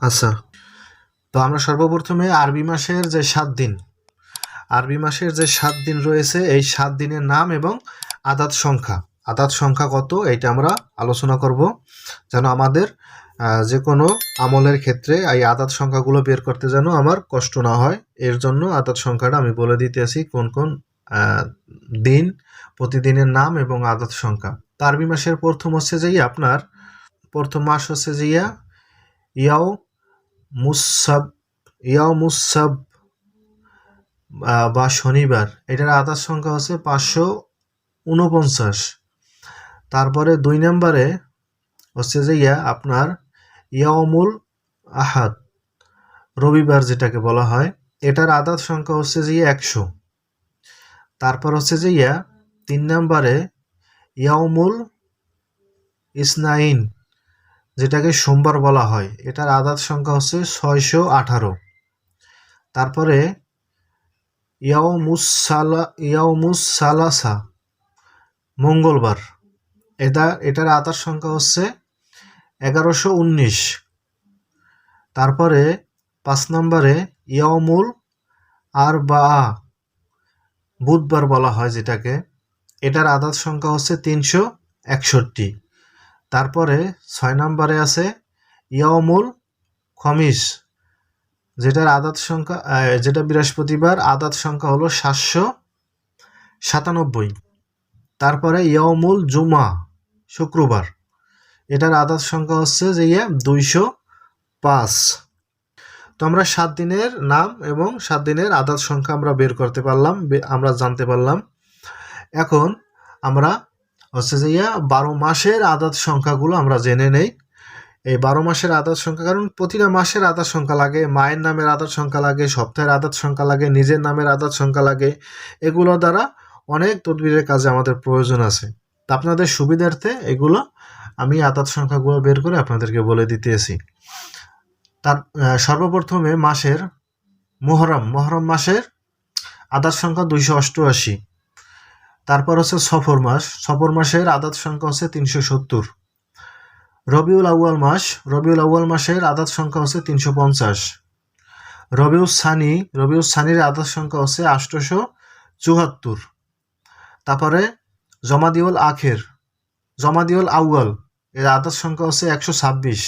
আচ্ছা। তো আমরা সর্বপ্রথমে আরবি মাসের যে সাত দিন, আরবি মাসের যে সাত দিন রয়েছে, এই সাত দিনের নাম এবং আদাত সংখ্যা। আদাত সংখ্যা কত? এইটা আমরা আলোচনা করব। যেন আমাদের যে কোনো আমলের ক্ষেত্রে এই আদাত সংখ্যাগুলো বের করতে যেন আমার কষ্ট না হয়। এর জন্য আদাত সংখ্যাটা আমি বলে দিতেছি কোন কোন দিন, প্রতিদিনের নাম এবং আদাত সংখ্যা। আরবি মাসের প্রথম হচ্ছে যে আপনার প্রথম মাস হচ্ছে যে ইয়া, ইয়াও মুসাব ইয়াও মুসাব বা শনিবার, এটার আদার সংখ্যা হচ্ছে পাঁচশো উনপঞ্চাশ তারপরে দুই নম্বরে হচ্ছে যে ইয়া, আপনার ইয়ামুল আহাদ, রবিবার যেটাকে বলা হয়, এটার আদাত সংখ্যা হচ্ছে যে একশো। তারপর হচ্ছে যে ইয়া, তিন নম্বরে ইয়ামুল ইসনাইন যেটাকে সোমবার বলা হয়, এটার আদাত সংখ্যা হচ্ছে ছয়শো আঠারো। তারপরে ইয়াউমুসালা ইয়াউমুসালাসা মঙ্গলবার। এটা, এটার আদার সংখ্যা হচ্ছে এগারোশো উনিশ। তারপরে, পাঁচ নম্বরে ইয়ামুল আর বা বুধবার বলা হয় যেটাকে, এটার আদাত সংখ্যা হচ্ছে তিনশো একষট্টি। তারপরে ছয় নম্বরে আছে ইয়ামুল খমিস, যেটার আদাত সংখ্যা যেটা বৃহস্পতিবার, আদাত সংখ্যা হলো সাতশো সাতানব্বই। তারপরে ইয়ামুল জুমা, শুক্রবার, এটার আদাত সংখ্যা হচ্ছে যে ইয়ে দুইশো পাঁচ। তো আমরা সাত দিনের নাম এবং সাত দিনের আদাত সংখ্যা আমরা বের করতে পারলাম আমরা জানতে পারলাম। এখন আমরা হচ্ছে যে ইয়া, বারো মাসের আদাত সংখ্যাগুলো আমরা জেনে নেই। এই বারো মাসের আদাত সংখ্যা, কারণ প্রতিটা মাসের আদাত সংখ্যা লাগে, মায়ের নামের আদাত সংখ্যা লাগে, সপ্তাহের আদাত সংখ্যা লাগে, নিজের নামের আদাত সংখ্যা লাগে। এগুলো দ্বারা অনেক তদবিরের কাজে আমাদের প্রয়োজন আছে। তা আপনাদের সুবিধার্থে এগুলো আমি আদাত সংখ্যাগুলো বের করে আপনাদেরকে বলে দিতেছি। তার সর্বপ্রথমে মাসের মোহরম মোহরম মাসের আদাত সংখ্যা দুইশো অষ্টআশি। তারপর হচ্ছে সফর মাস। সফর মাসের আদাত সংখ্যা হচ্ছে তিনশো সত্তর। রবিউল আউয়াল মাস। রবিউল আউয়াল মাসের আদাত সংখ্যা হচ্ছে তিনশো পঞ্চাশ। রবিউল সানি। রবিউল সানির আদাত সংখ্যা হচ্ছে আষ্টশো চুয়াত্তর। তারপরে জমাদিউল আখের। জমাদিউল আউয়াল। এর আদাত সংখ্যা হচ্ছে একশো ছাব্বিশ।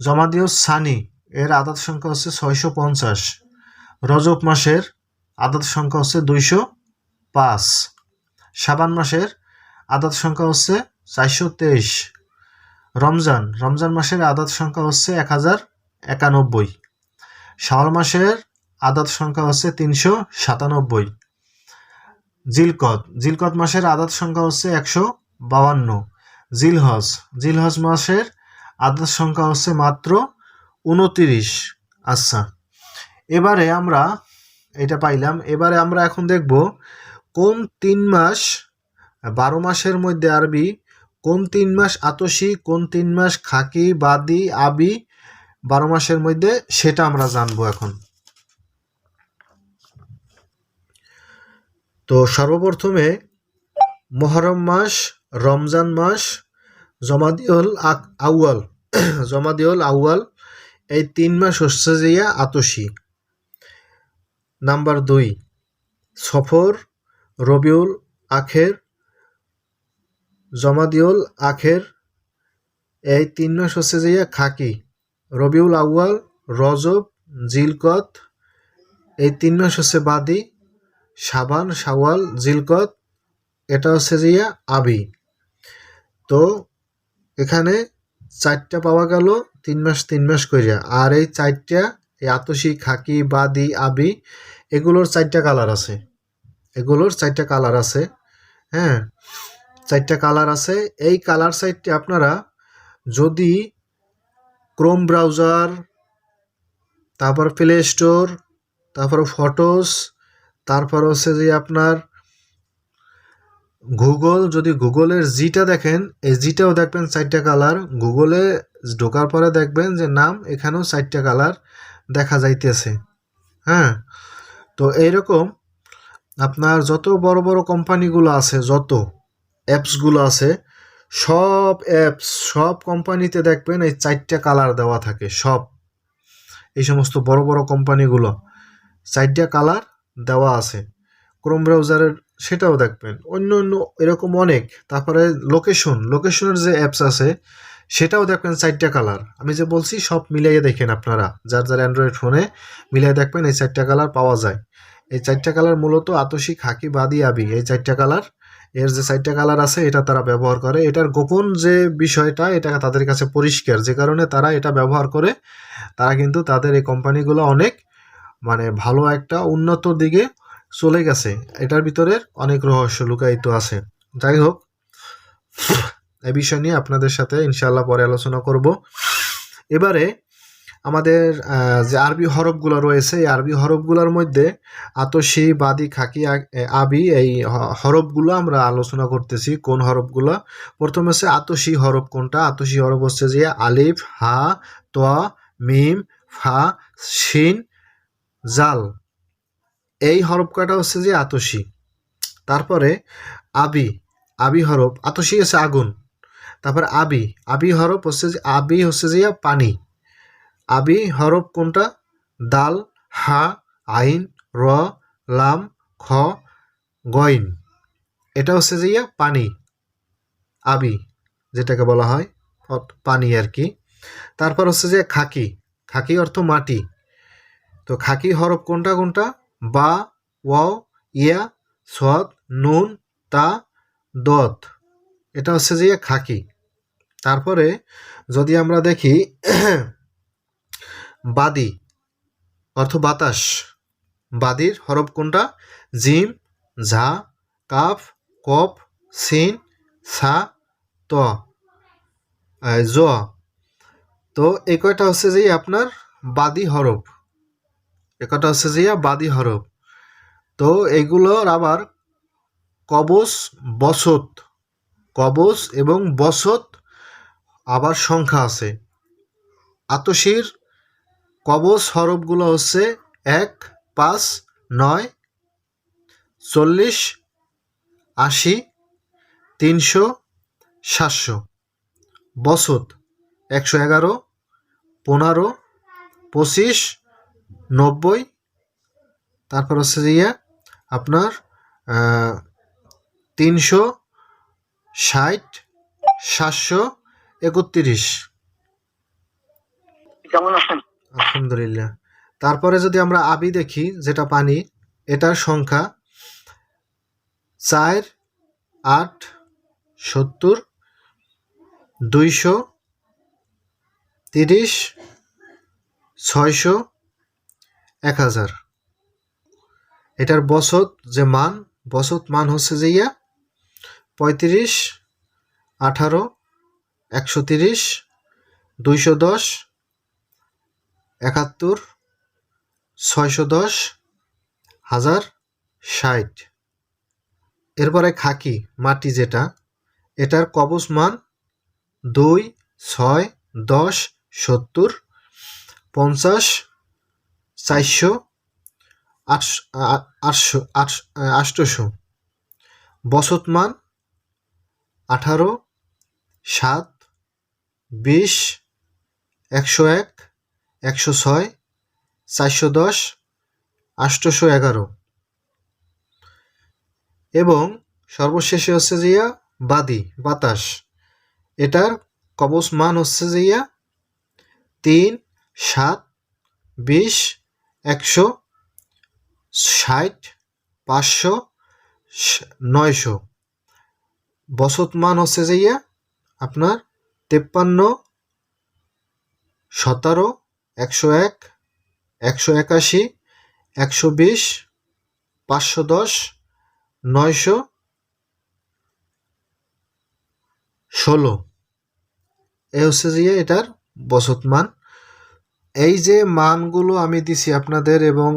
জমাদিউল সানি। এর আদাত সংখ্যা হচ্ছে ছয়শো পঞ্চাশ। রজব মাসের আদাত সংখ্যা হচ্ছে দুইশো পাঁচ। সাবান মাসের আদাত সংখ্যা হচ্ছে চারশো তেইশ। রমজান রমজান মাসের আদাত সংখ্যা হচ্ছে এক হাজার একানব্বই। শাওয়াল মাসের আদাত সংখ্যা হচ্ছে তিনশো সাতানব্বই। জিলকদ জিলকদ মাসের আদাত সংখ্যা হচ্ছে একশো বাউান্ন জিলহজ জিলহজ মাসের আদাত সংখ্যা হচ্ছে মাত্র উনতিরিশ আচ্ছা এবারে আমরা, এটা পাইলাম, এবারে আমরা এখন দেখব কোন তিন মাস, বারো মাসের মধ্যে আরবি, কোন তিন মাস আতসী, কোন তিন মাস খাকি, বাদি, আবি, বারো মাসের মধ্যে সেটা আমরা জানব এখন। তো সর্বপ্রথমে মহরম মাস, রমজান মাস, জমাদিউল আউয়াল। জমাদিউল আউয়াল, এই তিন মাস হচ্ছে যে আতসী। নাম্বার দুই, সফর রবিউল আখের, জমাদিউল আখের, এই তিন মাস হচ্ছে যে খাকি, রবিউল আউয়াল, রজব, জিলকত, এই তিন মাস হচ্ছে বাদি সাবান শাওয়াল, জিলকত, এটা হচ্ছে যে আবি। তো এখানে চারটা পাওয়া গেল তিন মাস তিন মাস কইরা। আর এই চারটা, এই আতসী, খাকি, বাদি, আবি, এগুলোর চারটা কালার আছে। এগুলোর চারটা কালার আছে হ্যাঁ? চারটা কালার আছে। এই কালার সাইটটি আপনারা যদি ক্রোম ব্রাউজার তারপর প্লে স্টোর তারপর ফটোস তারপর হচ্ছে যে আপনার গুগল যদি গুগলের জিটা দেখেন, এই জিটাও দেখবেন চারটা কালার গুগলে ঢোকার পরে দেখবেন যে নাম এখানেও চারটা কালার দেখা যাইতেছে হ্যাঁ? তো এইরকম আপনার যত বড় বড় কোম্পানিগুলো আছে, যত অ্যাপসগুলো আছে, সব অ্যাপস, সব কোম্পানিতে দেখবেন এই চারটা কালার দেওয়া থাকে, সব। এই সমস্ত বড় বড় কোম্পানিগুলো চারটা কালার দেওয়া আছে। ক্রোম ব্রাউজারের সেটাও দেখবেন। অন্য অন্য এরকম অনেক। তারপরে লোকেশন লোকেশনের যে অ্যাপস আছে, সেটাও দেখবেন চারটা কালার। আমি যে বলছি, সব মিলাইয়ে দেখেন আপনারা। যার যার অ্যান্ড্রয়েড ফোনে মিলিয়ে দেখবেন এই চারটা কালার পাওয়া যায়। এই চারটা কালার মূলত আতসী খাকি বাদি, আবি। এই চারটা কালার, এর যে চারটা কালার আছে, এটা তারা ব্যবহার করে। এটার গোপন যে বিষয়টা, এটা তাদের কাছে পরিষ্কার। যে কারণে তারা এটা ব্যবহার করে, তারা কিন্তু তাদের এই কোম্পানিগুলো অনেক মানে ভালো একটা উন্নত দিকে চলে গেছে। এটার ভিতরে অনেক রহস্য লুকায়িত আছে। যাই হোক এ বিষয় নিয়ে আপনাদের সাথে ইনশাল্লাহ পরে আলোচনা করব। এবারে আমাদের যে আরবি হরফগুলো রয়েছে, এই আরবি হরফগুলোর মধ্যে আতসি, বাদি, খাকি আবি, এই হরফগুলো আমরা আলোচনা করতেছি। কোন হরফগুলো? প্রথম হচ্ছে আতসি হরফ কোনটা? আতসি হরফ হচ্ছে যে আলিফ, হা তোয়া মিম, ফা, শিন, জাল। এই হরফ কয়টা হচ্ছে যে আতসি? তারপরে আবি আবি হরফ। আতসি হচ্ছে আগুন। তারপর আবি আবি হরফ হচ্ছে যে, আবি হচ্ছে যে পানি। আবি হরফ কোনটা? দাল, হা, আইন, র, লাম, খ, গইন। এটা হচ্ছে যে ইয়া, পানি। আবি, যেটাকে বলা হয় পানি আর কি। তারপর হচ্ছে যে খাকি। খাকি অর্থ মাটি। তো খাকি হরফ কোনটা কোনটা? বা, ওয়াও, ইয়া, সদ, নুন, তা, দত। এটা হচ্ছে যে খাকি। তারপরে যদি আমরা দেখি বাদি। অর্থ বাতাস। বাদির হরফ কোনটা? জিম ঝা, কাফ, কফ, সিন, সা, ত। জ। তো এই কয়টা হচ্ছে যে আপনার বাদি হরফ? এ কয়টা হচ্ছে যে বাদি হরফ? তো এইগুলোর আবার কবচ, বসত। কবচ এবং বসত আবার সংখ্যা আছে। আতসির কবচ হরফগুলো হচ্ছে এক, পাঁচ, নয়, চল্লিশ, আশি, তিনশো, সাতশো। বসত একশো এগারো, পনেরো, পঁচিশ, নব্বই, তারপর হচ্ছে ইয়ে আপনার তিনশো, ষাট, সাতশো, একত্রিশ। কেমন আছেন? আলহামদুলিল্লাহ। তারপরে যদি আমরা আবি দেখি, যেটা পানি, এটার সংখ্যা চার, আট, সত্তর, দুইশো, তিরিশ, ছয়শো, এক হাজার। এটার বসত যে মান, বসত মান হচ্ছে যে ইয়া, পঁয়ত্রিশ, আঠারো, একশো তিরিশ, দুইশো দশ একাত্তর, ছয়শো দশ, হাজার ষাট। এরপরে খাকি, মাটি যেটা, এটার কবচ মান দুই, ছয়, দশ, সত্তর, পঞ্চাশ, চারশো, আটশো আটশো বসত মান আঠারো, সাত, বিশ, একশো এক একশো ছয়, চারশো দশ আটশোশো এগারো। এবং সর্বশেষে হচ্ছে যে ইয়া, বাদি, বাতাস। এটার কবচ মান হচ্ছে যে ইয়া, তিন, সাত, বিশ, একশো, ষাট, পাঁচশো, নয়শো। বসত মান হচ্ছে যে ইয়া, আপনার তেপ্পান্ন, সতেরো একশো এক, একশো একাশি, একশো বিশ, পাঁচশো দশ, নয়শো, ষোলো। এ হচ্ছে যে এটার বসত মান। এই যে মানগুলো আমি দিছি আপনাদের এবং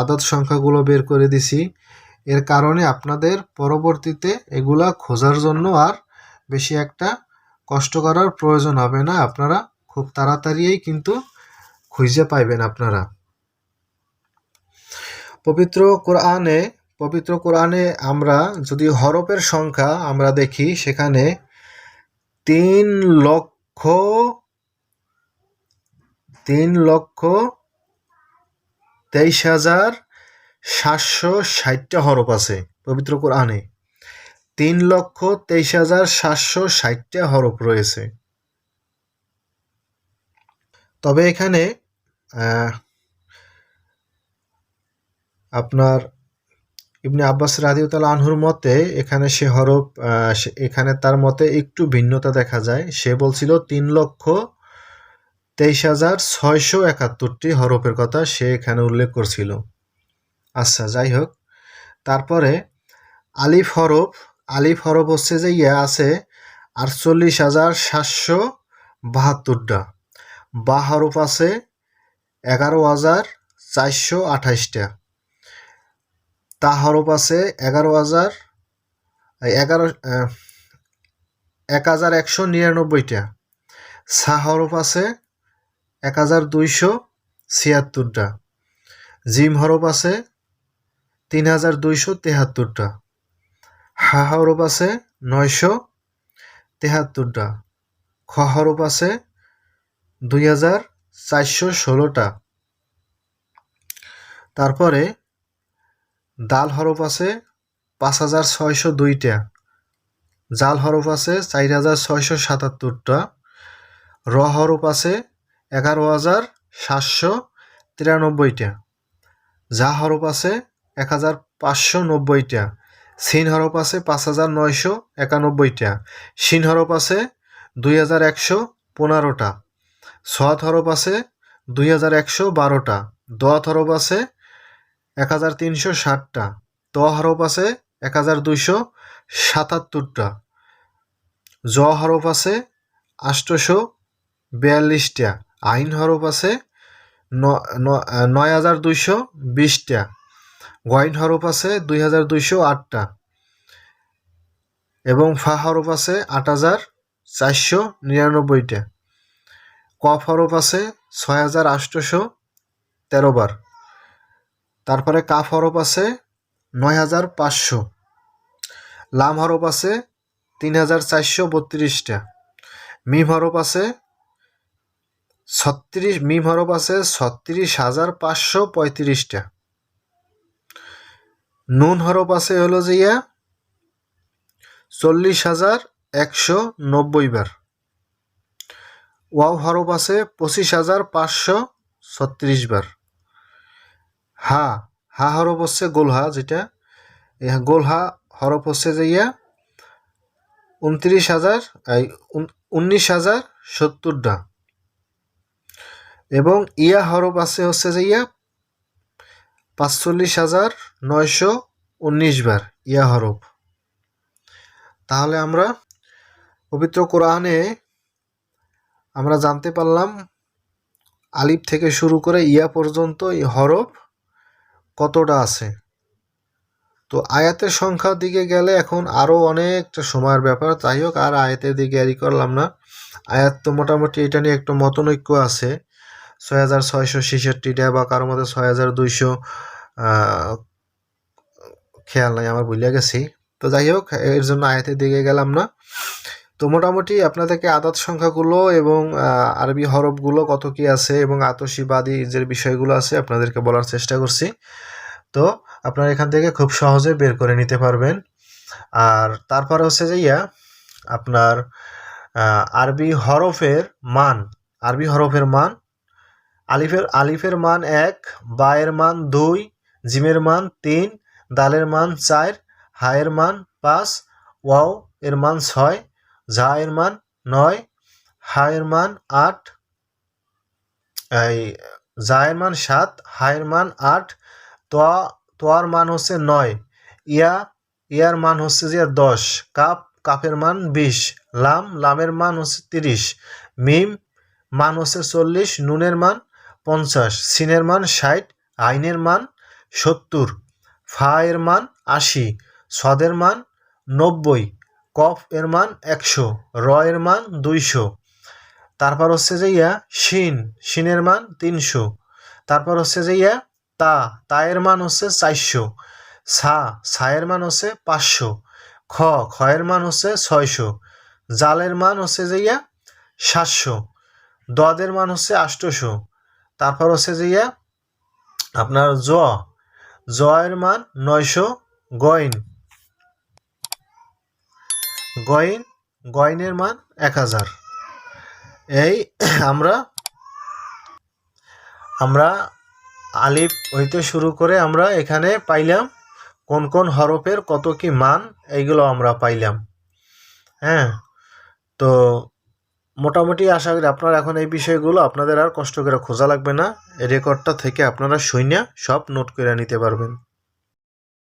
আদাত সংখ্যাগুলো বের করে দিছি, এর কারণে আপনাদের পরবর্তীতে এগুলা খোঁজার জন্য আর বেশি একটা কষ্ট করার প্রয়োজন হবে না। আপনারা খুব তাড়াতাড়িই কিন্তু খুঁজে পাইবেন আপনারা। পবিত্র কোরআনে পবিত্র কোরআনে আমরা যদি হরফের সংখ্যা আমরা দেখি, সেখানে তিন লক্ষ তিন লক্ষ তেইশ হাজার সাতশো ষাটটা হরফ আছে পবিত্র কোরআনে। তিন লক্ষ তেইশ হাজার সাতশো ষাটটা হরফ রয়েছে। তবে এখানে আপনার ইবনে আব্বাস রাদিউতাল আনহুর মতে এখানে সে হরফ এখানে তার মতে একটু ভিন্নতা দেখা যায়। সে বলছিল তিন লক্ষ তেইশ হাজার ছয়শো একাত্তরটি হরফের কথা সে এখানে উল্লেখ করছিল। আচ্ছা যাই হোক। তারপরে আলিফ হরফ আলিফ হরফ হচ্ছে যে ইয়ে আছে আটচল্লিশ হাজার সাতশো বাহাত্তরটা। বা হরফ আছে এগারো হাজার চারশো আঠাইশটা তা হরফ আছে এগারো হাজার এগারো এক হাজার একশো নিরানব্বইটা। সা হরফ আছে এক হাজার দুইশো ছিয়াত্তরটা। জিম হরফ আছে তিন হাজার দুইশো তেহাত্তরটা। হা হরফ আছে নয়শো তেহাত্তরটা। খ হরফ আছে দুই হাজার চারশো ষোলোটা। তারপরে দাল হরফ আছে পাঁচ হাজার ছয়শো দুইটা। জাল হরফ আছে চার হাজার ছয়শো সাতাত্তরটা। র হরফ আছে এগারো হাজার সাতশো তিরানব্বইটা। যা হরফ আছে এক হাজার পাঁচশো নব্বইটা। সিন হরফ আছে পাঁচ হাজার নয়শো একানব্বইটা। শিন হরফ আছে দুই হাজার একশো পনেরোটা। সৎ হরফ আছে দুই হাজার একশো বারোটা দ হরফ আছে এক হাজার তিনশো ষাটটা, ত হরফ আছে এক হাজার দুইশো সাতাত্তরটা, জ হরফ আছে আষ্টশো বিয়াল্লিশটা, আইন হরফ আছে নয় হাজার দুইশো বিশটা, গয়ন হরফ আছে দুই হাজার দুইশো আটটা এবং ফা হরফ আছে আট হাজার চারশো নিরানব্বইটা। কফ হরফ আছে ছয় হাজার আটশোশো তেরো বার। তারপরে কাফ হরফ আছে নয় হাজার পাঁচশো। লাম হরফ আছে তিন হাজার চারশো বত্রিশটা। মিম হরফ আছে ছত্রিশ, মিম হরফ আছে ছত্রিশ হাজার পাঁচশো পঁয়ত্রিশটা। নুন হরফ আছে হলো যে ইয়া চল্লিশ হাজার একশো নব্বই বার। ওয়াও হরফ আছে পঁচিশ হাজার পাঁচশো ছত্রিশ বার। হা হা হরফ হচ্ছে গোলহা যেটা। গোলহা হরফ হচ্ছে যে ইয়া, উনত্রিশ হাজার উনিশ হাজার সত্তরটা। এবং ইয়া হরফ আছে হচ্ছে যে ইয়া, পাঁচচল্লিশ হাজার নয়শো উনিশ বার ইয়া হরফ। তাহলে আমরা পবিত্র কোরআনে আমরা জানতে পারলাম, আলিফ থেকে শুরু করে ইয়া পর্যন্ত এই হরফ কতটা আছে। তো আয়াতের সংখ্যার দিকে গেলে এখন আরও অনেকটা সময়ের ব্যাপার। যাই হোক, আর আয়াতের দিকে আরি করলাম না। আয়াত তো মোটামুটি এটা নিয়ে একটু মতনৈক্য আছে। ছয় হাজার ছয়শো ছেষট্টিটা বা কারও মধ্যে ছয় হাজার দুইশো খেয়াল নাই, আমার ভুলিয়া গেছি। তো যাই হোক, এর জন্য আয়াতের দিকে গেলাম না। তো মোটামুটি আপনাদেরকে আদাত সংখ্যাগুলো এবং আরবি হরফগুলো কত কি আছে এবং আতসীবাদী যে বিষয়গুলো আছে আপনাদেরকে বলার চেষ্টা করছি। তো আপনারা এখান থেকে খুব সহজে বের করে নিতে পারবেন। আর তারপর হচ্ছে যে ইয়া, আপনার আরবি হরফের মান, আরবি হরফের মান, আলিফের আলিফের মান এক, বায়ের মান দুই, জিমের মান তিন, দালের মান চার, হায়ের মান পাঁচ, ওয়াও এর মান ছয় জা এর মান নয় হায়ের মান আট, এই জায়ের মান সাত হায়ের মান আট, তোয়া, তোয়ার মান হচ্ছে নয়, ইয়া, ইয়ার মান হচ্ছে যে দশ, কাপ, কাপের মান বিশ, লাম, লামের মান হচ্ছে তিরিশ, মিম, মান হচ্ছে চল্লিশ, নুনের মান পঞ্চাশ, সিনের মান ষাট, আইনের মান সত্তর ফা এর মান আশি, সদের মান নব্বই কফ এর মান একশো, র এর মান দুইশো। তারপর হচ্ছে যে ইয়া, শিন, শিনের মান তিনশো। তারপর হচ্ছে যে ইয়া, তা তা এর মান হচ্ছে চারশো। সা সায়ের মান হচ্ছে পাঁচশো। খ খয়ের মান হচ্ছে ছয়শো। জালের মান হচ্ছে যে ইয়া, সাতশো। দদের মান হচ্ছে আষ্টশো তারপর হচ্ছে যে ইয়া, আপনার জ জ এর মান নয়শো গইন। গইন গইনের মান এক হাজার। এই আমরা আমরা আলিফ হইতে শুরু করে আমরা এখানে পাইলাম কোন কোন হরফের কত কি মান, এইগুলো আমরা পাইলাম। হ্যাঁ তো মোটামুটি আশা করি আপনারা এখন এই বিষয়গুলো আপনাদের আর কষ্ট করে খোঁজা লাগবে না। রেকর্ডটা থেকে আপনারা সৈন্য সব নোট করে নিতে পারবেন।